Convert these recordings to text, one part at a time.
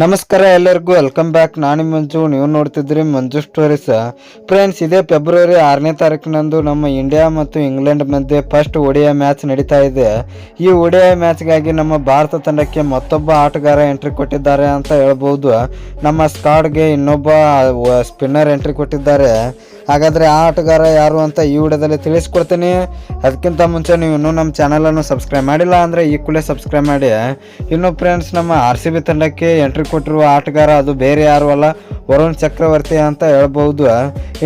ನಮಸ್ಕಾರ ಎಲ್ಲರಿಗೂ welcome back ನಾನು ಮಂಜು, ನೀವು ನೋಡ್ತಿದ್ರಿ ಮಂಜು ಸ್ಟೋರೀಸ್ ಫ್ರೆಂಡ್ಸ್ ಇದೇ ಫೆಬ್ರವರಿ ಆರನೇ ತಾರೀಕಿನಂದು ನಮ್ಮ ಇಂಡಿಯಾ ಮತ್ತು ಇಂಗ್ಲೆಂಡ್ ಮಧ್ಯೆ ಫಸ್ಟ್ ಒಡಿಯ ಮ್ಯಾಚ್ ನಡೀತಾ ಇದೆ. ಈ ಒಡಿಯ ಮ್ಯಾಚ್ಗಾಗಿ ನಮ್ಮ ಭಾರತ ತಂಡಕ್ಕೆ ಮತ್ತೊಬ್ಬ ಆಟಗಾರ ಎಂಟ್ರಿ ಕೊಟ್ಟಿದ್ದಾರೆ ಅಂತ ಹೇಳ್ಬೋದು. ನಮ್ಮ ಸ್ಕಾಡ್ಗೆ ಇನ್ನೊಬ್ಬ ಸ್ಪಿನ್ನರ್ ಎಂಟ್ರಿ ಕೊಟ್ಟಿದ್ದಾರೆ. ಹಾಗಾದರೆ ಆ ಆಟಗಾರ ಯಾರು ಅಂತ ಈ ವಿಡಿಯೋದಲ್ಲಿ ತಿಳಿಸ್ಕೊಡ್ತೀನಿ. ಅದಕ್ಕಿಂತ ಮುಂಚೆ ನೀವು ಇನ್ನೂ ನಮ್ಮ ಚಾನಲನ್ನು ಸಬ್ಸ್ಕ್ರೈಬ್ ಮಾಡಿಲ್ಲ ಅಂದರೆ ಈ ಕೂಡಲೇ ಸಬ್ಸ್ಕ್ರೈಬ್ ಮಾಡಿ. ಇನ್ನು ಫ್ರೆಂಡ್ಸ್ ನಮ್ಮ ಆರ್ ಸಿ ಬಿ ತಂಡಕ್ಕೆ ಎಂಟ್ರಿ ಕೊಟ್ಟಿರುವ ಆಟಗಾರ ಅದು ಬೇರೆ ಯಾರು ಅಲ್ಲ, ವರುಣ್ ಚಕ್ರವರ್ತಿ ಅಂತ ಹೇಳ್ಬೋದು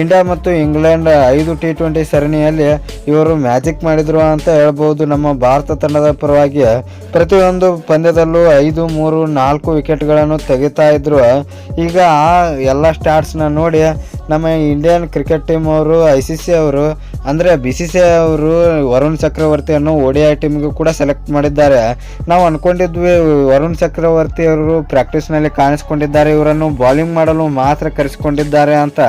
ಇಂಡಿಯಾ ಮತ್ತು ಇಂಗ್ಲೆಂಡ್ ಐದು ಟಿ ಟ್ವೆಂಟಿ ಸರಣಿಯಲ್ಲಿ ಇವರು ಮ್ಯಾಜಿಕ್ ಮಾಡಿದರು ಅಂತ ಹೇಳ್ಬೋದು ನಮ್ಮ ಭಾರತ ತಂಡದ ಪರವಾಗಿ ಪ್ರತಿಯೊಂದು ಪಂದ್ಯದಲ್ಲೂ ಐದು, ಮೂರು, ನಾಲ್ಕು ವಿಕೆಟ್ಗಳನ್ನು ತೆಗಿತಾ ಇದ್ರು. ಈಗ ಆ ಎಲ್ಲ ಸ್ಟಾರ್ಟ್ಸ್ನ ನೋಡಿ ನಮ್ಮ ಇಂಡಿಯನ್ ಕ್ರಿಕೆಟ್ ಟೀಮ್ ಅವರು ಐ ಸಿ ಸಿ ಅವರು, ಅಂದರೆ ಬಿ ಸಿ ಸಿ ಅವರು, ವರುಣ್ ಚಕ್ರವರ್ತಿಯನ್ನು ಡಿ ಐ ಟೀಮ್ಗೂ ಕೂಡ ಸೆಲೆಕ್ಟ್ ಮಾಡಿದ್ದಾರೆ. ನಾವು ಅಂದ್ಕೊಂಡಿದ್ವಿ ವರುಣ್ ಚಕ್ರವರ್ತಿ ಅವರು ಪ್ರಾಕ್ಟೀಸ್ನಲ್ಲಿ ಕಾಣಿಸ್ಕೊಂಡಿದ್ದಾರೆ, ಇವರನ್ನು ಬೌಲಿಂಗ್ ಮಾಡಲು ಮಾತ್ರ ಕರೆಸ್ಕೊಂಡಿದ್ದಾರೆ ಅಂತ.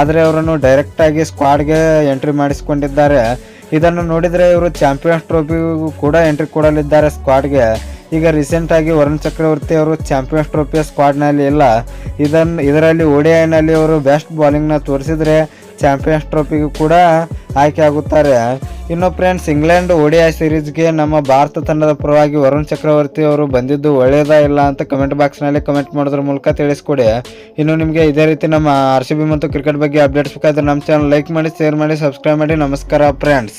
ಆದರೆ ಅವರನ್ನು ಡೈರೆಕ್ಟಾಗಿ ಸ್ಕ್ವಾಡ್ಗೆ ಎಂಟ್ರಿ ಮಾಡಿಸಿಕೊಂಡಿದ್ದಾರೆ. ಇದನ್ನು ನೋಡಿದರೆ ಇವರು ಚಾಂಪಿಯನ್ಸ್ ಟ್ರೋಫಿಗೂ ಕೂಡ ಎಂಟ್ರಿ ಕೊಡಲಿದ್ದಾರೆ ಸ್ಕ್ವಾಡ್ಗೆ ಈಗ ರೀಸೆಂಟಾಗಿ ವರುಣ್ ಚಕ್ರವರ್ತಿ ಅವರು ಚಾಂಪಿಯನ್ಸ್ ಟ್ರೋಫಿಯ ಸ್ಕ್ವಾಡ್ನಲ್ಲಿ ಇಲ್ಲ. ಇದನ್ನು ಇದರಲ್ಲಿ ಓಡಿಐನಲ್ಲಿ ಅವರು ಬೆಸ್ಟ್ ಬಾಲಿಂಗ್ನ ತೋರಿಸಿದರೆ ಚಾಂಪಿಯನ್ಸ್ ಟ್ರೋಫಿಗೂ ಕೂಡ ಆಯ್ಕೆ ಆಗುತ್ತಾರೆ. ಇನ್ನು ಫ್ರೆಂಡ್ಸ್ ಇಂಗ್ಲೆಂಡ್ ಓಡಿಐ ಸಿರೀಸ್ಗೆ ನಮ್ಮ ಭಾರತ ತಂಡದ ಪರವಾಗಿ ವರುಣ್ ಚಕ್ರವರ್ತಿ ಅವರು ಬಂದಿದ್ದು ಒಳ್ಳೆಯದಾ ಇಲ್ಲ ಅಂತ ಕಮೆಂಟ್ ಬಾಕ್ಸ್ನಲ್ಲಿ ಕಮೆಂಟ್ ಮಾಡೋದ್ರ ಮೂಲಕ ತಿಳಿಸ್ಕೊಡಿ. ಇನ್ನು ನಿಮಗೆ ಇದೇ ರೀತಿ ನಮ್ಮ ಆರ್ ಮತ್ತು ಕ್ರಿಕೆಟ್ ಬಗ್ಗೆ ಅಪ್ಡೇಟ್ಸ್ ಬೇಕಾದ್ರೆ ನಮ್ಮ ಚಾನಲ್ ಲೈಕ್ ಮಾಡಿ ಶೇರ್ ಮಾಡಿ ಸಬ್ಸ್ಕ್ರೈಬ್ ಮಾಡಿ. ನಮಸ್ಕಾರ ಫ್ರೆಂಡ್ಸ್